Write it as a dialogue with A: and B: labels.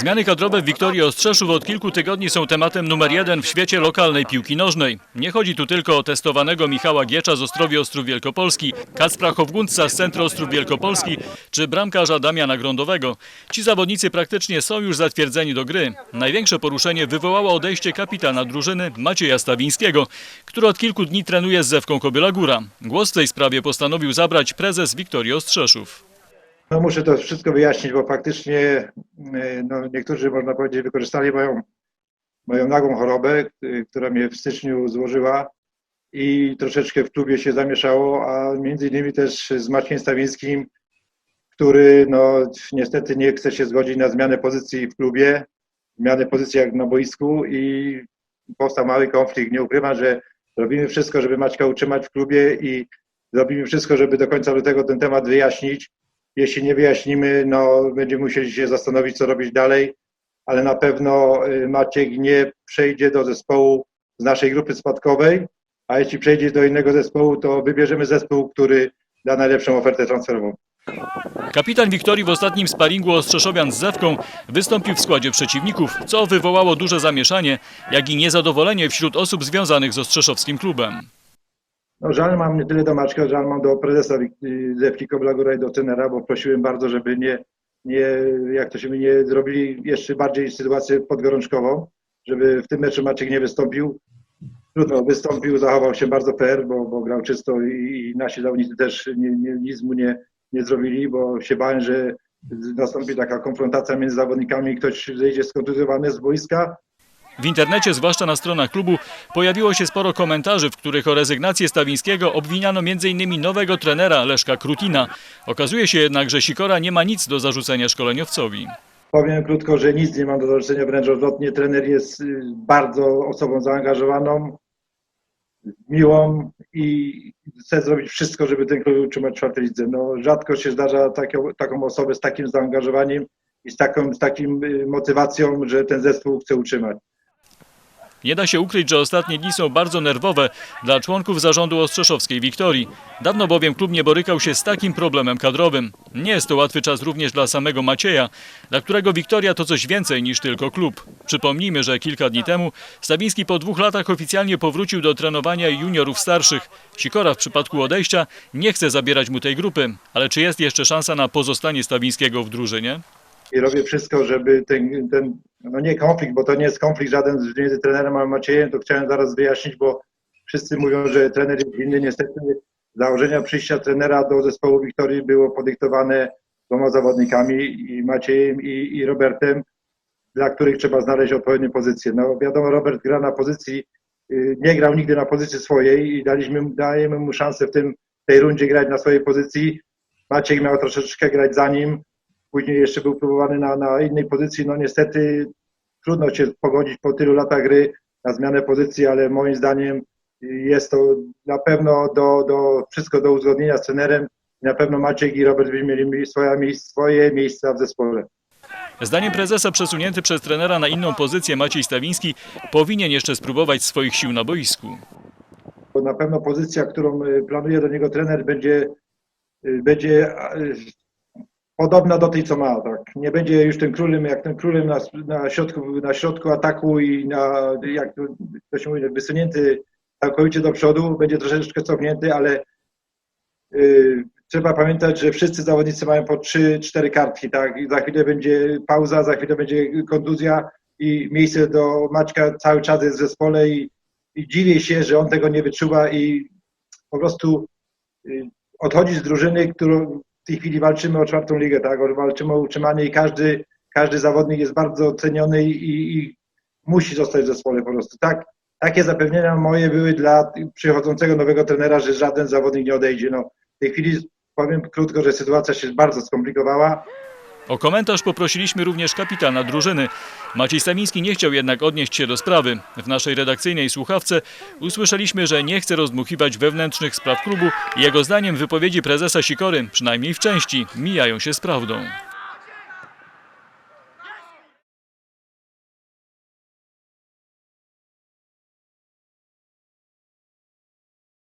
A: Zmiany kadrowe w Wiktorii Ostrzeszów od kilku tygodni są tematem numer jeden w świecie lokalnej piłki nożnej. Nie chodzi tu tylko o testowanego Michała Giecza z Ostrowi Ostrów Wielkopolski, Kacpra Hofgunca z Centrum Ostrów Wielkopolski czy bramkarza Damiana Grądowego. Ci zawodnicy praktycznie są już zatwierdzeni do gry. Największe poruszenie wywołało odejście kapitana drużyny Macieja Stawińskiego, który od kilku dni trenuje z Zewką Kobyla Góra. Głos w tej sprawie postanowił zabrać prezes Wiktorii Ostrzeszów.
B: No muszę to wszystko wyjaśnić, bo faktycznie e, no, niektórzy, można powiedzieć, wykorzystali moją, moją nagłą chorobę, y, która mnie w styczniu złożyła i troszeczkę w klubie się zamieszało, a między innymi też z Maciejem Stawińskim, który no, niestety nie chce się zgodzić na zmianę pozycji w klubie, zmianę pozycji jak na boisku i powstał mały konflikt. Nie ukrywam, że robimy wszystko, żeby Maćka utrzymać w klubie i zrobimy wszystko, żeby do końca lutego ten temat wyjaśnić. Jeśli nie wyjaśnimy, no będziemy musieli się zastanowić, co robić dalej, ale na pewno y, Maciek nie przejdzie do zespołu z naszej grupy spadkowej, a jeśli przejdzie do innego zespołu, to wybierzemy zespół, który da najlepszą ofertę transferową.
A: Kapitan Wiktorii w ostatnim sparingu Ostrzeszowian z Zewką wystąpił w składzie przeciwników, co wywołało duże zamieszanie, jak i niezadowolenie wśród osób związanych z Ostrzeszowskim klubem.
B: No, żal mam nie tyle do Maczka, żal mam do prezesa Zewki Koblagora i do trenera, bo prosiłem bardzo, żeby nie, nie, jak to się nie zrobili jeszcze bardziej sytuację podgorączkową, żeby w tym meczu Maciek nie wystąpił. Trudno, wystąpił, zachował się bardzo fair, bo, bo grał czysto i, i nasi zawodnicy też nie, nie, nic mu nie, nie zrobili, bo się bałem, że nastąpi taka konfrontacja między zawodnikami ktoś zejdzie skontuzjowany z boiska,
A: W internecie, zwłaszcza na stronach klubu, pojawiło się sporo komentarzy, w których o rezygnację Stawińskiego obwiniano m.in. nowego trenera Leszka Krutina. Okazuje się jednak, że Sikora nie ma nic do zarzucenia szkoleniowcowi.
B: Powiem krótko, że nic nie mam do zarzucenia, wręcz odwrotnie. Trener jest y, bardzo osobą zaangażowaną, miłą i chce zrobić wszystko, żeby ten klub utrzymać w czwartej lidze. No, rzadko się zdarza taką, taką osobę z takim zaangażowaniem i z taką, z takim y, motywacją, że ten zespół chce utrzymać.
A: Nie da się ukryć, że ostatnie dni są bardzo nerwowe dla członków zarządu Ostrzeszowskiej Wiktorii. Dawno bowiem klub nie borykał się z takim problemem kadrowym. Nie jest to łatwy czas również dla samego Macieja, dla którego Wiktoria to coś więcej niż tylko klub. Przypomnijmy, że kilka dni temu Stawiński po dwóch latach oficjalnie powrócił do trenowania juniorów starszych. Sikora w przypadku odejścia nie chce zabierać mu tej grupy, ale czy jest jeszcze szansa na pozostanie Stawińskiego w drużynie?
B: I robię wszystko, żeby ten, ten no nie konflikt, bo to nie jest konflikt żaden między trenerem a Maciejem, to chciałem zaraz wyjaśnić, bo wszyscy mówią, że trener jest inny. Niestety założenia przyjścia trenera do zespołu Wiktorii było podyktowane dwoma zawodnikami, i Maciejem i, i Robertem, dla których trzeba znaleźć odpowiednie pozycje. No wiadomo, Robert gra na pozycji, y, nie grał nigdy na pozycji swojej i daliśmy, dajemy mu szansę w tym, tej rundzie grać na swojej pozycji. Maciek miał troszeczkę grać za nim, później jeszcze był próbowany na, na innej pozycji. No niestety trudno się pogodzić po tylu latach gry na zmianę pozycji, ale moim zdaniem jest to na pewno do, do, wszystko do uzgodnienia z trenerem. Na pewno Maciek i Robert by mieli swoje, swoje miejsca w zespole.
A: Zdaniem prezesa przesunięty przez trenera na inną pozycję Maciej Stawiński powinien jeszcze spróbować swoich sił na boisku.
B: Bo na pewno pozycja, którą y, planuje do niego trener, będzie, y, będzie podobna do tej, co ma. Tak? Nie będzie już tym królem, jak tym królem na, na, środku, na środku ataku i na, jak to, się mówi, wysunięty całkowicie do przodu, będzie troszeczkę cofnięty, ale y, trzeba pamiętać, że wszyscy zawodnicy mają po 3-4 kartki. Tak? I za chwilę będzie pauza, za chwilę będzie kontuzja i miejsce do Maćka cały czas jest w zespole i, i dziwię się, że on tego nie wyczuwa i po prostu y, odchodzi z drużyny, którą w tej chwili walczymy o czwartą ligę, tak? Walczymy o utrzymanie i każdy, każdy zawodnik jest bardzo ceniony i, i musi zostać w zespole po prostu. Tak, takie zapewnienia moje były dla przychodzącego nowego trenera, że żaden zawodnik nie odejdzie. No, w tej chwili powiem krótko, że sytuacja się bardzo skomplikowała.
A: O komentarz poprosiliśmy również kapitana drużyny. Maciej Stawiński nie chciał jednak odnieść się do sprawy. W naszej redakcyjnej słuchawce usłyszeliśmy, że nie chce rozdmuchiwać wewnętrznych spraw klubu jego zdaniem wypowiedzi prezesa Sikory, przynajmniej w części, mijają się z prawdą.